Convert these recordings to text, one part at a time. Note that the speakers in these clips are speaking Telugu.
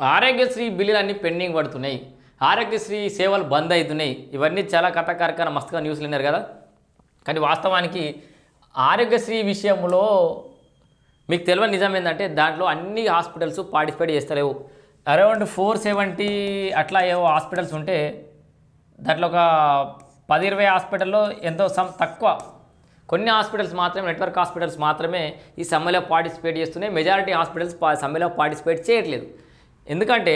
ఆరోగ్యశ్రీ బిల్లులు అన్నీ పెండింగ్ పడుతున్నాయి. ఆరోగ్యశ్రీ సేవలు బంద్ అవుతున్నాయి. ఇవన్నీ చాలా కథకరకర మస్తుగా న్యూస్లు విన్నారు కదా. కానీ వాస్తవానికి ఆరోగ్యశ్రీ విషయంలో మీకు తెలియని నిజం ఏంటంటే దాంట్లో అన్ని హాస్పిటల్స్ పార్టిసిపేట్ చేస్తలేవు. అరౌండ్ ఫోర్ సెవెంటీ అట్లా ఏవో హాస్పిటల్స్ ఉంటే దాంట్లో ఒక పది ఇరవై హాస్పిటల్లో ఎంతో సమ్ తక్కువ. కొన్ని హాస్పిటల్స్ మాత్రమే నెట్వర్క్ హాస్పిటల్స్ మాత్రమే ఈ సమ్మెలో పార్టిసిపేట్ చేస్తున్నాయి. మెజారిటీ హాస్పిటల్స్ సమ్మెలో పార్టిసిపేట్ చేయట్లేదు. ఎందుకంటే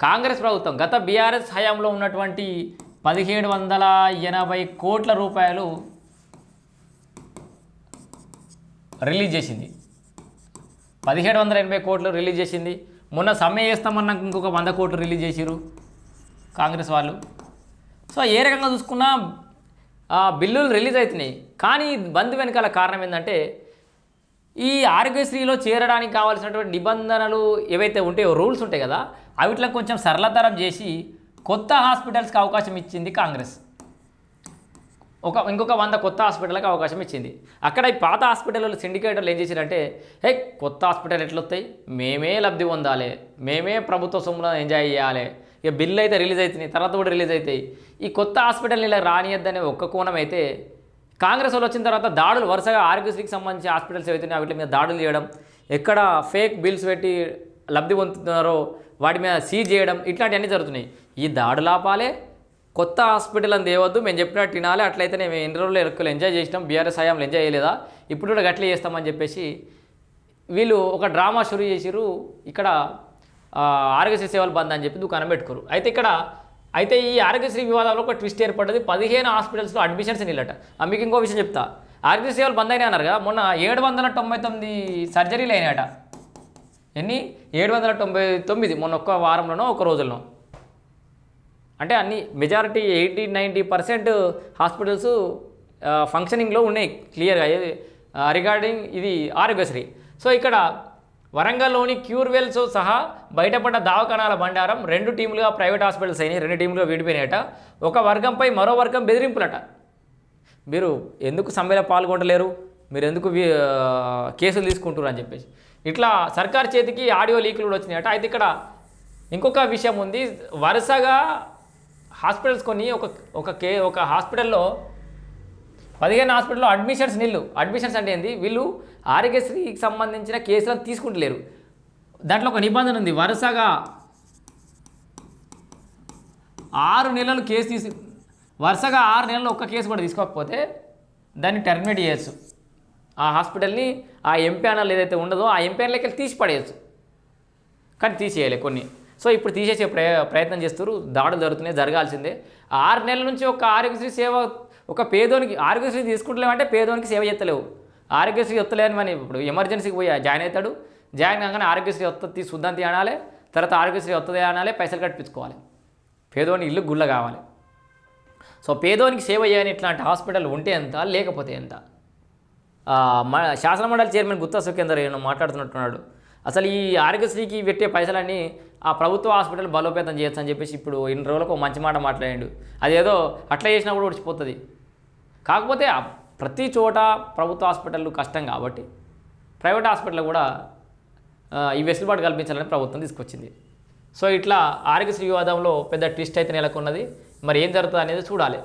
కాంగ్రెస్ ప్రభుత్వం గత బీఆర్ఎస్ హయాంలో ఉన్నటువంటి పదిహేడు వందల ఎనభై కోట్ల రూపాయలు రిలీజ్ చేసింది. పదిహేడు వందల ఎనభై కోట్లు రిలీజ్ చేసింది. మొన్న సమ్మె చేస్తామన్నాక ఇంకొక వంద కోట్లు రిలీజ్ చేసిరు కాంగ్రెస్ వాళ్ళు. సో ఏ రకంగా చూసుకున్నా ఆ, బిల్లులు రిలీజ్ అవుతున్నాయి. కానీ బంద్ వెనకాల కారణం ఏంటంటే ఈ ఆరోగ్యశ్రీలో చేరడానికి కావాల్సినటువంటి నిబంధనలు ఏవైతే ఉంటాయో రూల్స్ ఉంటాయి కదా అవిట్లో కొంచెం సరళతరం చేసి కొత్త హాస్పిటల్స్కి అవకాశం ఇచ్చింది కాంగ్రెస్. ఒక ఇంకొక వంద కొత్త హాస్పిటల్కి అవకాశం ఇచ్చింది. అక్కడ ఈ పాత హాస్పిటల్ సిండికేటర్లు ఏం చేశారంటే హే కొత్త హాస్పిటల్ ఎట్లొస్తాయి మేమే లబ్ధి పొందాలి మేమే ప్రభుత్వ సొమ్ములను ఎంజాయ్ చేయాలి ఇక బిల్లు అయితే రిలీజ్ అవుతున్నాయి తర్వాత కూడా రిలీజ్ అవుతాయి. ఈ కొత్త హాస్పిటల్ని ఇలా రానియద్దనే ఒక్క కోణం అయితే కాంగ్రెస్ వాళ్ళు వచ్చిన తర్వాత దాడులు వరుసగా ఆరోగ్యశ్రీకి సంబంధించి హాస్పిటల్స్ ఏవైతున్నాయో వీటి మీద దాడులు చేయడం ఎక్కడ ఫేక్ బిల్స్ పెట్టి లబ్ధి పొందుతున్నారో వాటి మీద సీజ్ చేయడం ఇట్లాంటివన్నీ జరుగుతున్నాయి. ఈ దాడులు ఆపాలే కొత్త హాస్పిటల్ అని తేవద్దు మేము చెప్పినట్టు తినాలి అట్లయితే మేము ఎన్ని రోజులు ఎక్కువ ఎంజాయ్ చేసినాం బీఆర్ఎస్ హయాంలో ఎంజాయ్ చేయలేదా ఇప్పుడు కూడా గట్లే చేస్తామని చెప్పేసి వీళ్ళు ఒక డ్రామా షురూ చేసిరు ఇక్కడ ఆరోగ్య ఆరోగ్యశ్రీ సేవలు బంద్ అని చెప్పి దుకాణం పెట్టుకోరు. అయితే ఇక్కడ అయితే ఈ ఆరోగ్యశ్రీ వివాదంలో ఒక ట్విస్ట్ ఏర్పడ్డది. పదిహేను హాస్పిటల్స్లో అడ్మిషన్స్ నీళ్ళట మీకు ఇంకో విషయం చెప్తా. ఆరోగ్య సేవలు బంద్ అయినాయి అన్నారు కదా మొన్న ఏడు వందల తొంభై తొమ్మిది సర్జరీలు అయినాయట. ఎన్ని? ఏడు వందల తొంభై తొమ్మిది. మొన్న ఒక్క వారంలోనో ఒక రోజుల్లో అంటే అన్ని majority eighty ninety percent hospitals ఫంక్షనింగ్లో ఉన్నాయి. క్లియర్గా. రిగార్డింగ్ ఇది ఆరోగ్యశ్రీ. సో ఇక్కడ వరంగల్లోని క్యూర్వెల్స్ సహా బయటపడ్డ దవాఖానాల బండారం రెండు టీములుగా ప్రైవేట్ హాస్పిటల్స్ అయినాయి రెండు టీములుగా విడిపోయినాయట. ఒక వర్గంపై మరో వర్గం బెదిరింపులట. మీరు ఎందుకు సమ్మెలో పాల్గొనలేరు మీరు ఎందుకు కేసులు తీసుకుంటారు అని చెప్పేసి. ఇట్లా సర్కార్ చేతికి ఆడియో లీకులు కూడా వచ్చినాయట. అయితే ఇక్కడ ఇంకొక విషయం ఉంది. వరుసగా హాస్పిటల్స్ కొన్ని ఒక ఒక కే ఒక హాస్పిటల్లో పదిహేను హాస్పిటల్లో అడ్మిషన్స్ నిల్లు. అడ్మిషన్స్ అంటే ఏంది? వీళ్ళు ఆరోగ్యశ్రీకి సంబంధించిన కేసులను తీసుకుంటలేరు. దాంట్లో ఒక నిబంధన ఉంది. వరుసగా ఆరు నెలలు కేసు తీసు వరుసగా ఆరు నెలలు ఒక్క కేసు కూడా తీసుకోకపోతే దాన్ని టెర్మినేట్ చేయొచ్చు. ఆ హాస్పిటల్ని ఆ ఎంపీఎన్ఎల్ ఏదైతే ఉండదో ఆ ఎంపీఎన్ఎల్కి తీసి పడేయచ్చు. కానీ తీసేయాలి కొన్ని. సో ఇప్పుడు తీసేసే ప్రయత్నం చేస్తారు దాడులు జరుగుతున్నాయి జరగాల్సిందే. ఆరు నెలల నుంచి ఒక ఆరోగ్యశ్రీ సేవ ఒక పేదోనికి ఆరోగ్యశ్రీ తీసుకుంటలేమంటే పేదోనికి సేవ చేస్తలేవు. ఆరోగ్యశ్రీ వస్తలేని మనం ఇప్పుడు ఎమర్జెన్సీకి పోయి జాయిన్ అవుతాడు. జాయిన్ కాగానే ఆరోగ్యశ్రీ వస్తుంది శుద్ధాంతి అనాలి తర్వాత ఆరోగ్యశ్రీ వస్తుంది అనాలి పైసలు కట్టించుకోవాలి. పేదోని ఇల్లు గుళ్ళ కావాలి. సో పేదోనికి సేవ చేయని ఇట్లాంటి హాస్పిటల్ ఉంటే ఎంత లేకపోతే ఎంత? మన శాసనమండలి చైర్మన్ గుత్తా సుఖేందర్ ఏమో మాట్లాడుతున్నట్టున్నాడు. అసలు ఈ ఆరోగ్యశ్రీకి పెట్టే పైసలన్నీ ఆ ప్రభుత్వ హాస్పిటల్ బలోపేతం చేయొచ్చు అని చెప్పేసి ఇప్పుడు ఇన్ని రోజులకు ఒక మంచి మాట మాట్లాడాడు. అదేదో అట్లా చేసినా కూడా ఉడిచిపోతుంది కాకపోతే ప్రతి చోట ప్రభుత్వ హాస్పిటళ్ళు కష్టం కాబట్టి ప్రైవేట్ హాస్పిటల్ కూడా ఈ వెసులుబాటు కల్పించాలని ప్రభుత్వం తీసుకొచ్చింది. సో ఇట్లా ఆరోగ్యశ్రీ వివాదంలో పెద్ద ట్విస్ట్ అయితే నెలకొన్నది. మరి ఏం జరుగుతుంది అనేది చూడాలి.